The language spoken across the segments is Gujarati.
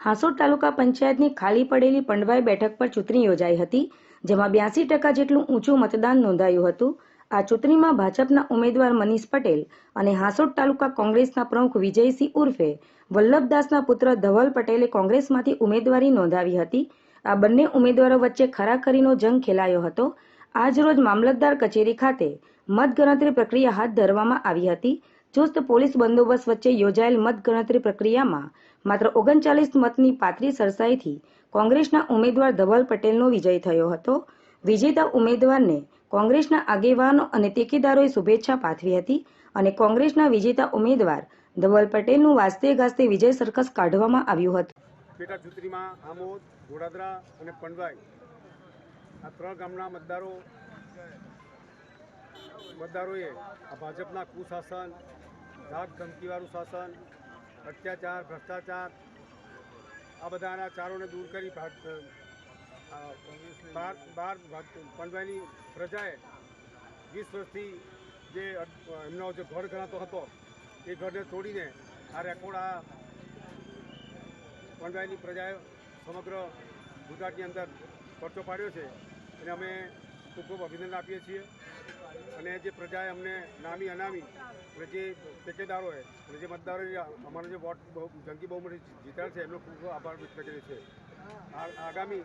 હાંસોડ તાલુકા પંચાયતની ખાલી પડેલી પંડવાઈ બેઠક પર ચૂંટણી યોજાઈ હતી, જેમાં બ્યાસી ટકા જેટલું ઊંચું મતદાન નોંધાયું હતું. આ ચૂંટણીમાં ભાજપના ઉમેદવાર મનીષ પટેલ અને હાંસોડ તાલુકા કોંગ્રેસના પ્રમુખ વિજયસિંહ ઉર્ફે વલ્લભદાસના પુત્ર ધવલ પટેલે કોંગ્રેસમાંથી ઉમેદવારી નોંધાવી હતી. આ બંને ઉમેદવારો વચ્ચે ખરાખરીનો જંગ ખેલાયો હતો. આજરોજ મામલતદાર કચેરી ખાતે મતગણતરી પ્રક્રિયા હાથ ધરવામાં આવી હતી. ચુસ્ત પોલીસ બંદોબસ્ત વચ્ચે યોજાયેલ મતગણતરી પ્રક્રિયામાં માત્ર ઓગણચાલીસ મતની પાતળી સરસાઈથી કોંગ્રેસના ઉમેદવાર ધવલ પટેલનો વિજય થયો હતો. વિજેતા ઉમેદવારને કોંગ્રેસના આગેવાનો અને ટેકેદારોએ શુભેચ્છા પાઠવી હતી અને કોંગ્રેસના વિજેતા ઉમેદવાર ધવલ પટેલનું વાસ્તે ગાસ્તે વિજય સરકસ કાઢવામાં આવ્યું હતું. પેટા ચૂંટણીમાં આમોદ, ગોડાદરા અને પંડવાઈ આ ત્રણ ગામના મતદારો મતદારોએ આ ભાજપના કુશાસન ધાક ધમકીવાળું શાસન, અત્યાચાર, ભ્રષ્ટાચાર, આ બધાના ચારોને દૂર કરી બાર ભાજ- પંડવાઈની પ્રજાએ વીસ વર્ષથી જે એમનો જે ઘર ગણાતો હતો, એ ઘરને તોડીને આ રેકોર્ડ આ પંડવાની પ્રજાએ સમગ્ર ગુજરાતની અંદર પરચો પાડ્યો છે. અને અમે ખૂબ ખૂબ અભિનંદન આપીએ છીએ. અને જે પ્રજાએ અમને નામી અનામી અને જે ટેકેદારોએ અને જે મતદારોએ અમારો જે વોટ જંગી બહુમતી જીત્યા છે, એમનો ખૂબ આભાર વ્યક્ત કર્યો છે આગામી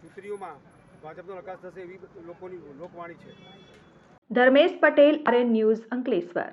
ચૂંટણીઓમાં ભાજપનો વિકાસ થશે એવી લોકોની લોકવાણી છે. Dharmesh Patel, RN news Ankleshwar.